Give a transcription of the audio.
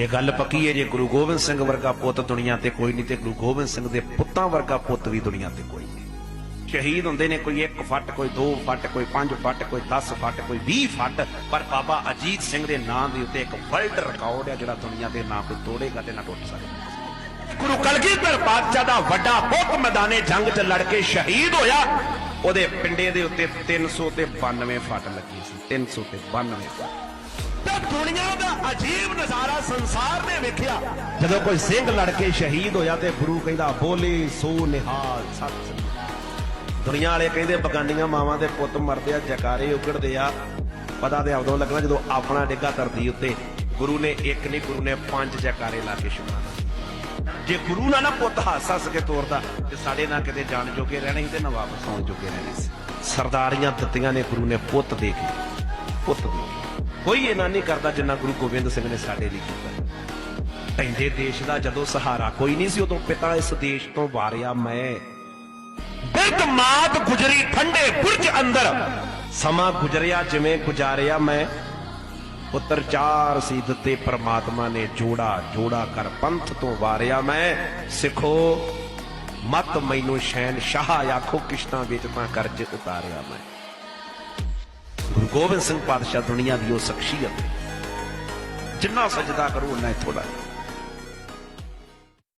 ਇਹ ਗੱਲ ਪੱਕੀ ਹੈ, ਜੇ ਗੁਰੂ ਗੋਬਿੰਦ ਸਿੰਘ ਵਰਗਾ ਪੁੱਤ ਦੁਨੀਆ ਤੇ ਕੋਈ ਨਹੀਂ ਤੇ ਗੁਰੂ ਗੋਬਿੰਦ ਸਿੰਘ ਦੇ ਪੁੱਤਾਂ ਵਰਗਾ ਪੁੱਤ ਵੀ ਦੁਨੀਆ ਤੇ ਕੋਈ ਨਹੀਂ। ਸ਼ਹੀਦ ਹੁੰਦੇ ਨੇ ਕੋਈ 1 ਫੱਟ, ਕੋਈ 2 ਫੱਟ, ਕੋਈ 5 ਫੱਟ, ਕੋਈ 10 ਫੱਟ, ਕੋਈ 20 ਫੱਟ, ਪਰ ਬਾਬਾ ਅਜੀਤ ਸਿੰਘ ਦੇ ਨਾਂ ਦੇ ਉੱਤੇ ਇੱਕ ਵਰਲਡ ਰਿਕਾਰਡ ਹੈ ਜਿਹੜਾ ਦੁਨੀਆ ਦੇ ਨਾ ਕੋਈ ਤੋੜੇਗਾ ਤੇ ਨਾ ਟੁੱਟ ਸਕਦਾ ਗੁਰੂ ਕਲਗੀਧਰ ਪਾਤਸ਼ਾਹ ਦਾ ਵੱਡਾ ਪੁੱਤ ਮੈਦਾਨੇ ਜੰਗ 'ਚ ਲੜ ਕੇ ਸ਼ਹੀਦ ਹੋਇਆ। ਉਹਦੇ ਪਿੰਡੇ ਦੇ ਉੱਤੇ 300 ਤੇ 92 ਫੱਟ ਲੱਗੀ ਸੀ 300 ਤੇ 92 ਫੱਟ। ਤਾਂ ਦੁਨੀਆ ਦਾ ਅਜੀਬ ਨਜ਼ਾਰਾ ਸੰਸਾਰ ਨੇ ਵੇਖਿਆ। ਜਦੋਂ ਕੋਈ ਸਿੰਘ ਲੜ ਕੇ ਸ਼ਹੀਦ ਹੋਇਆ ਤੇ ਗੁਰੂ ਕਹਿੰਦਾ, ਬੋਲੇ ਸੋ ਨਿਹਾਲ ਸਤਿ ਦੁਨੀਆ ਵਾਲੇ ਕਹਿੰਦੇ, ਬਗਾਨੀਆਂ ਮਾਵਾਂ ਦੇ ਪੁੱਤ ਮਰਦੇ ਆ, ਜਕਾਰੇ ਉਗੜਦੇ ਆ। ਪਤਾ ਤੇ ਉਦੋਂ ਲੱਗਣਾ ਜਦੋਂ ਆਪਣਾ ਡਿੱਗਾ ਧਰਤੀ ਉੱਤੇ, ਗੁਰੂ ਨੇ ਇੱਕ ਨਹੀਂ, ਗੁਰੂ ਨੇ ਪੰਜ ਜਕਾਰੇ ਲਾ ਕੇ ਸ਼ੁਕਰਾਨਾ ਜੇ ਗੁਰੂ ਨਾਲ ਨਾ ਪੁੱਤ ਹੱਸ ਹੱਸ ਤੋਰਦਾ, ਤੇ ਸਾਡੇ ਨਾਲ ਕਿਤੇ ਜਾਣ ਜੋਗੇ ਰਹਿਣੇ ਸੀ ਤੇ ਨਾ ਵਾਪਸ ਆਉਣ ਜੋਗੇ ਰਹਿਣੇ ਸੀ ਸਰਦਾਰੀਆਂ ਦਿੱਤੀਆਂ ਨੇ, ਗੁਰੂ ਨੇ ਪੁੱਤ ਦੇ ਕੇ, ਪੁੱਤ ਦੇ ਕੋਈ ਇਹਨਾਂ ਨਹੀਂ ਕਰਦਾ ਜਿੰਨਾ ਗੁਰੂ ਗੋਬਿੰਦ ਸਿੰਘ ਨੇ ਸਾਡੇ ਲਈ ਕੀਤਾ। ਪੈਂਦੇ ਦੇਸ਼ ਦਾ ਜਦੋਂ ਸਹਾਰਾ ਕੋਈ ਨਹੀਂ ਸੀ, ਉਦੋਂ ਪਿਤਾ ਇਸ ਦੇਸ਼ ਤੋਂ ਵਾਰਿਆ ਮੈਂ। ਬਿਰਧ ਮਾਤ ਗੁਜਰੀ ਠੰਡੇ ਬੁਰਜ ਅੰਦਰ। ਸਮਾਂ ਗੁਜਰਿਆ, ਜਿਵੇਂ ਗੁਜ਼ਾਰਿਆ ਮੈਂ। ਪੁੱਤਰ ਚਾਰ ਸੀ ਦਿੱਤੇ ਪ੍ਰਮਾਤਮਾ ਨੇ ਜੋੜਾ ਜੋੜਾ ਕਰ ਪੰਥ ਤੋਂ ਵਾਰਿਆ ਮੈਂ। ਸਿੱਖੋ, ਮਤ ਮੈਨੂੰ ਸ਼ੈਨ ਸ਼ਾਹ ਆਖੋ, ਕਿਸ਼ਤਾਂ ਵਿੱਚ ਤਾਂ ਕਰਜ ਉਤਾਰਿਆ ਮੈਂ। ਗੋਬਿੰਦ ਸਿੰਘ ਪਾਤਸ਼ਾਹ ਦੁਨੀਆ ਦੀ ਉਹ ਸ਼ਖਸੀਅਤ। ਜਿੰਨਾ ਸਜਦਾ ਕਰੋ ਉਹਨਾਂ ਥੋੜਾ